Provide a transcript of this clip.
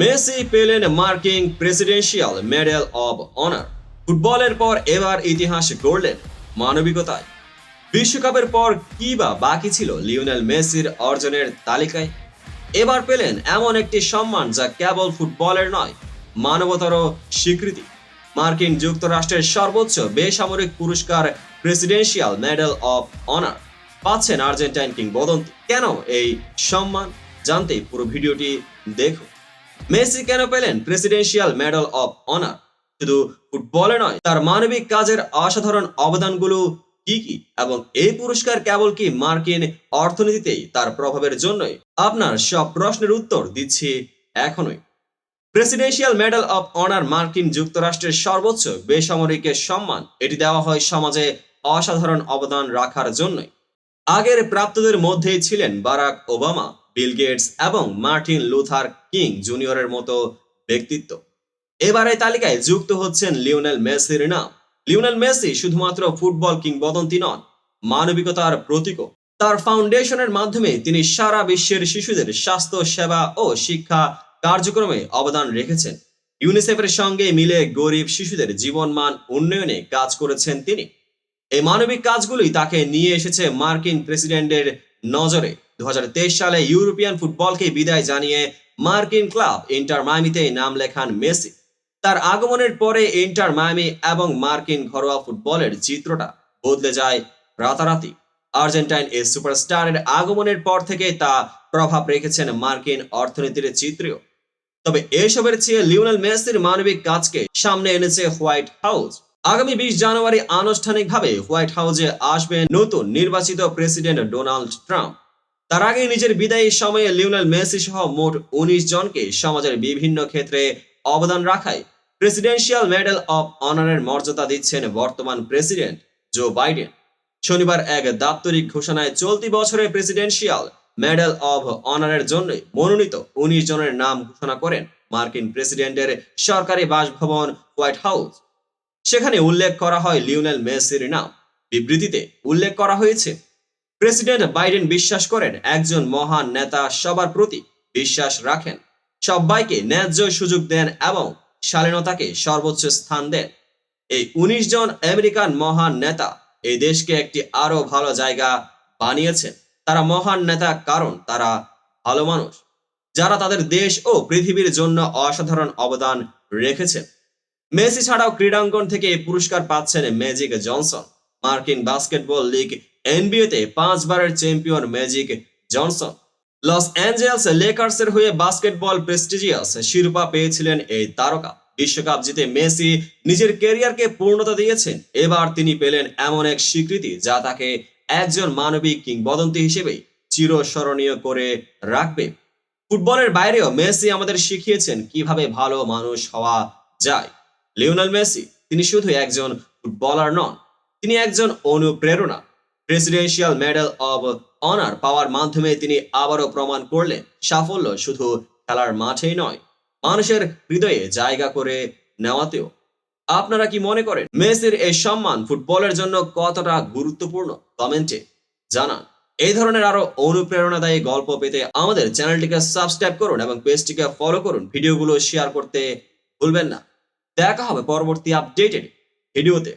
Messi পেলেন মার্কিং presidential medal of honour ফুটবলের পর এবার ইতিহাস গড়লেন মানবিকতায়। বিশ্বকাপের পর কি বা বাকি ছিল লিওনেল মেসির অর্জনের তালিকায়? এবার পেলেন এমন একটি সম্মান যা কেবল ফুটবলের নয়, মানবতারও স্বীকৃতি। মার্কিন যুক্তরাষ্ট্রের সর্বোচ্চ বেসামরিক পুরস্কার প্রেসিডেন্সিয়াল মেডেল অব অনার পাচ্ছেন আর্জেন্টাইন কিংবদন্তি। কেন এই সম্মান? জানতে পুরো ভিডিওটি দেখুন। মেসি কেন পেলেন প্রেসিডেন্সিয়াল মেডেল অফ অনার শুধু ফুটবলে নয়, তার মানবিক কাজের অসাধারণ অবদানগুলো কি কি? এবং এই পুরস্কার কেবল কি মার্কিন অর্থনীতিতেই তার প্রভাবের জন্যই? আপনার সব প্রশ্নের উত্তর দিচ্ছি এখনই। প্রেসিডেন্সিয়াল মেডেল অফ অনার মার্কিন যুক্তরাষ্ট্রের সর্বোচ্চ বেসামরিক সম্মান। এটি দেওয়া হয় সমাজে অসাধারণ অবদান রাখার জন্যই। আগের প্রাপ্তদের মধ্যেই ছিলেন বারাক ওবামা। বিল গেটস এবং মার্টিন লুথার কিং জুনিয়রের মতো ব্যক্তিত্ব। এবার এই তালিকায় যুক্ত হচ্ছেন লিওনেল মেসির নাম। লিওনেল মেসি শুধুমাত্র ফুটবল কিংবদন্তি নন, মানবিকতার প্রতীকও। তার ফাউন্ডেশনের মাধ্যমে তিনি সারা বিশ্বের শিশুদের স্বাস্থ্য, সেবা ও শিক্ষা কার্যক্রমে অবদান রেখেছেন। ইউনিসেফের সঙ্গে মিলে গরিব শিশুদের জীবনমান উন্নয়নে কাজ করেছেন তিনি। এই মানবিক কাজগুলোই তাকে নিয়ে এসেছে মার্কিন প্রেসিডেন্টের নজরে। দু হাজার তেইশ সালে ইউরোপিয়ান ফুটবলকে বিদায় জানিয়ে মার্কিন ক্লাব ইন্টার মায়ামিতে নাম লেখান মেসি। তার আগমনের পরে ইন্টার মায়ামি এবং মার্কিন ঘরোয়া ফুটবলের চিত্রটা বদলে যায় রাতারাতি। আর্জেন্টাইন এই সুপারস্টারের আগমনের পর থেকে তা প্রভাব রেখেছেন মার্কিন অর্থনীতির চিত্রেও। তবে এসবের চেয়ে লিওনেল মেসির মানবিক কাজকে সামনে এনেছে হোয়াইট হাউস। আগামী বিশ জানুয়ারি আনুষ্ঠানিকভাবে হোয়াইট হাউসে আসবেন নতুন নির্বাচিত প্রেসিডেন্ট ডোনাল্ড ট্রাম্প। তার আগে নিজের বিদায়ী সময়ে লিওনেল মেসি সহ মোট উনিশ জনকে সমাজের বিভিন্ন ক্ষেত্রে অবদান রাখায় প্রেসিডেন্সিয়াল মেডেল অফ অনারের মর্যাদা দিচ্ছেন বর্তমান প্রেসিডেন্ট জো বাইডেন। শনিবার এক দাপ্তরিক ঘোষণায় চলতি বছরের প্রেসিডেন্সিয়াল মেডেল অব অনারের জন্য মনোনীত উনিশ জনের নাম ঘোষণা করেন মার্কিন প্রেসিডেন্টের সরকারি বাসভবন হোয়াইট হাউস। সেখানে উল্লেখ করা হয় লিওনেল মেসির নাম। বিবৃতিতে উল্লেখ করা হয়েছে প্রেসিডেন্ট বাইডেন বিশ্বাস করেন একজন মহান নেতা সবার প্রতি বিশ্বাস রাখেন। সবাইকে ন্যায্য সুযোগ দেন এবং শালীনতাকে সর্বোচ্চ স্থান দেন। এই উনিশ জন আমেরিকান মহান নেতা এই দেশকে একটি আরও ভালো জায়গা বানিয়েছেন। তারা মহান নেতা কারণ তারা ভালো মানুষ। যারা তাদের দেশ ও পৃথিবীর জন্য অসাধারণ অবদান রেখেছেন। মেসি ছাড়াও ক্রীড়াঙ্গন থেকে এই পুরস্কার পাচ্ছেন ম্যাজিক জনসন। মার্কিন বাস্কেটবল লিগ এনবিএতে পাঁচবারের champion Magic Johnson. Los Angeles লেকার্সের হয়ে বাস্কেটবল প্রেস্টিজিয়াস শিরোপা পেয়েছিলেন এই তারকা। বিশ্বকাপ জিতে মেসি নিজের ক্যারিয়ারকে পূর্ণতা দিয়েছেন। এবার তিনি পেলেন এমন এক স্বীকৃতি যা তাকে একজন মানবিক কিংবদন্তি হিসেবে চিরস্মরণীয় করে রাখবে। ফুটবলের বাইরেও মেসি আমাদের শিখিয়েছেন কীভাবে ভালো মানুষ হওয়া যায়। লিওনেল মেসি, তিনি শুধু একজন ফুটবলার নন, তিনি একজন অনুপ্রেরণা। প্রেসিডেন্সিয়াল মেডেল অব অনার পাওয়ার মাধ্যমে তিনি আবারও প্রমাণ করলেন, সাফল্য শুধু খেলার মাঠেই নয়, মানুষের হৃদয়ে জায়গা করে নেওয়াতেও। আপনারা কি মনে করেন মেসির এই সম্মান ফুটবলের জন্য কতটা গুরুত্বপূর্ণ? কমেন্টে জানান। এই ধরনের আরও অনুপ্রেরণাদায়ী গল্প পেতে আমাদের চ্যানেলটিকে সাবস্ক্রাইব করুন এবং পেজটিকে ফলো করুন। ভিডিওগুলো শেয়ার করতে ভুলবেন না। দেখা হবে পরবর্তী আপডেটেড ভিডিওতে।